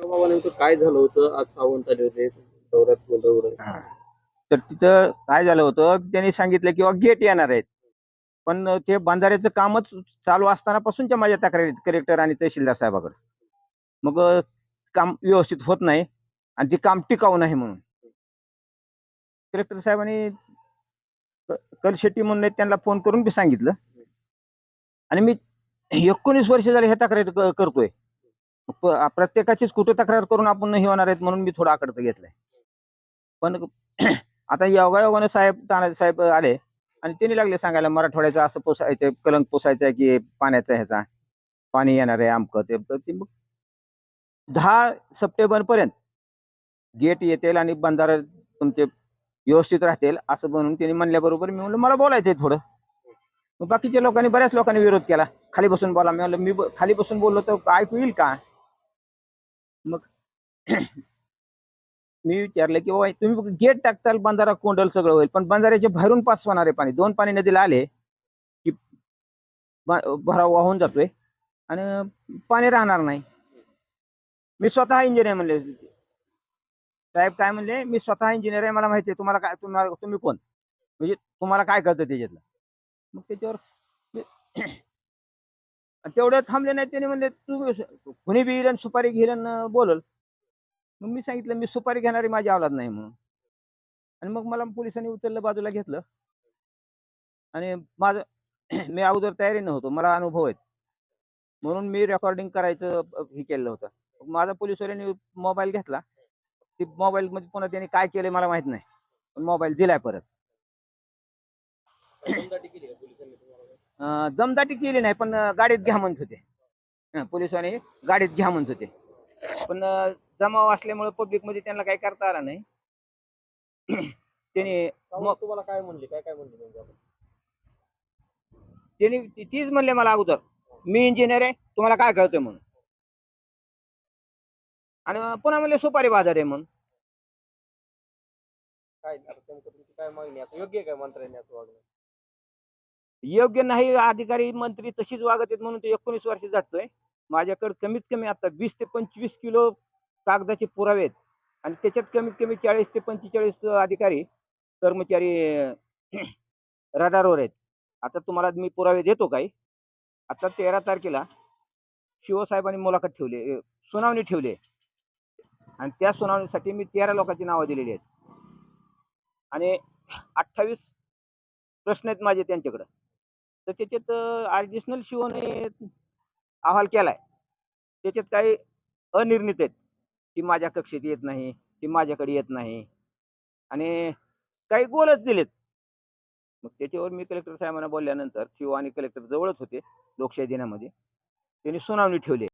नेमकं काय झालं होतं? आज सावंत आले होते दौऱ्यात तर तिथं काय झालं होतं की त्यांनी सांगितलं किंवा गेट येणार आहेत. पण ते बांधाऱ्याचं कामच चालू असताना पासूनच्या माझ्या तक्रारी कलेक्टर आणि तहसीलदार साहेबाकडे. मग काम व्यवस्थित होत नाही आणि ते काम टिकाऊ नाही म्हणून. कलेक्टर साहेबांनी क- कलशेट्टी म्हणून त्यांना फोन करून बी सांगितलं. आणि मी एकोणीस वर्ष झाले हे तक्रारी करतोय. प- प्रत्येकाचीच कुठे तक्रार करून आपण हे होणार आहेत म्हणून मी थोडं आकडतं घेतलंय. पण आता योगायोगाने साहेब तानाजी साहेब आले आणि त्यांनी लागले सांगायला मराठवाड्याचं असं पोसायचं कलंक पोसायचं की पाण्याचा ह्याचा पाणी येणार आहे आमकं ते तर ते मग दहा सप्टेंबर पर्यंत गेट येतील आणि बंधारा तुमचे व्यवस्थित राहतील असं म्हणून त्यांनी म्हणल्याबरोबर मी म्हणलं मला बोलायचंय थोडं. मग बाकीच्या लोकांनी बऱ्याच लोकांनी विरोध केला. खाली बसून बोला. मी म्हणलं मी ब- खाली बसून बोललो तर ऐकू येईल का? मग मी विचारलं की बाबा तुम्ही गेट टाकताल बंधारा कोंडल सगळं होईल. पण बंधाऱ्याचे बाहेरून पास होणार आहे पाणी दोन पाणी नदीला आले की भराव वाहून जातोय आणि पाणी राहणार नाही. मी स्वतः इंजिनियर म्हणले. साहेब काय म्हणले? मी स्वतः इंजिनियर आहे मला माहिती आहे. तुम्हाला काय तुम्हाला तुम्ही कोण? म्हणजे तुम्हाला काय कळतं त्याच्यातलं? मग त्याच्यावर मी- आणि तेवढं थांबले नाही त्याने म्हणले तू कुणी बी आणि सुपारी आणि बोलल. मग मी सांगितलं मी सुपारी घेणारी माझी औलाद नाही म्हणून. आणि मग मला पोलिसांनी उचललं बाजूला घेतलं. आणि माझं मी अगोदर तयारी नव्हतो मला अनुभव आहेत. म्हणून मी रेकॉर्डिंग करायचं हे केलं होतं. माझा पोलिसवाल्यांनी मोबाईल घेतला. ती मोबाईल मध्ये पुन्हा त्यांनी काय केलं मला माहीत नाही. पण मोबाईल दिलाय परत. दमदाटी केली नाही पण गाडीत घ्या म्हणत होते. पोलिसांनी गाडीत घ्या म्हणत होते. पण जमाव असल्यामुळे पब्लिकमध्ये त्यांना काही करता आलं नाही. त्यांनी मग तुम्हाला काय म्हणले? काय काय म्हणले? त्यांनी तीच म्हणले मला अगोदर. मी इंजिनियर आहे तुम्हाला काय कळतंय म्हणून. आणि पुन्हा म्हणले सुपारी बाजार आहे म्हणून. काय काय मागणी? आता योग्य काय मंत्र्यांनी असं वागणं? योग्य नाही अधिकारी मंत्री तशीच वागत आहेत म्हणून ते एकोणीस वर्ष जातोय माझ्याकडे कमीत कमी आता वीस ते पंचवीस किलो कागदाचे पुरावे आहेत. आणि त्याच्यात कमीत कमी चाळीस ते पंचेचाळीस अधिकारी कर्मचारी रडारवर आहेत. आता तुम्हाला मी पुरावे देतो काही. आता तेरा तारखेला शिवसाहेबांनी मुलाखत ठेवली सुनावणी ठेवली आणि त्या सुनावणीसाठी मी तेरा लोकांची नावं दिलेली आहेत. आणि अठ्ठावीस प्रश्न आहेत माझे त्यांच्याकडं. तर त्याच्यात ॲडिशनल शिवने अहवाल केलाय. त्याच्यात काही अनिर्णित आहेत की माझ्या कक्षेत येत नाही की माझ्याकडे येत नाही. आणि काही गोलच दिलेत. मग त्याच्यावर मी कलेक्टर साहेबांना बोलल्यानंतर शिव आणि कलेक्टर जवळच होते लोकशाही दिनामध्ये. त्यांनी सुनावणी ठेवली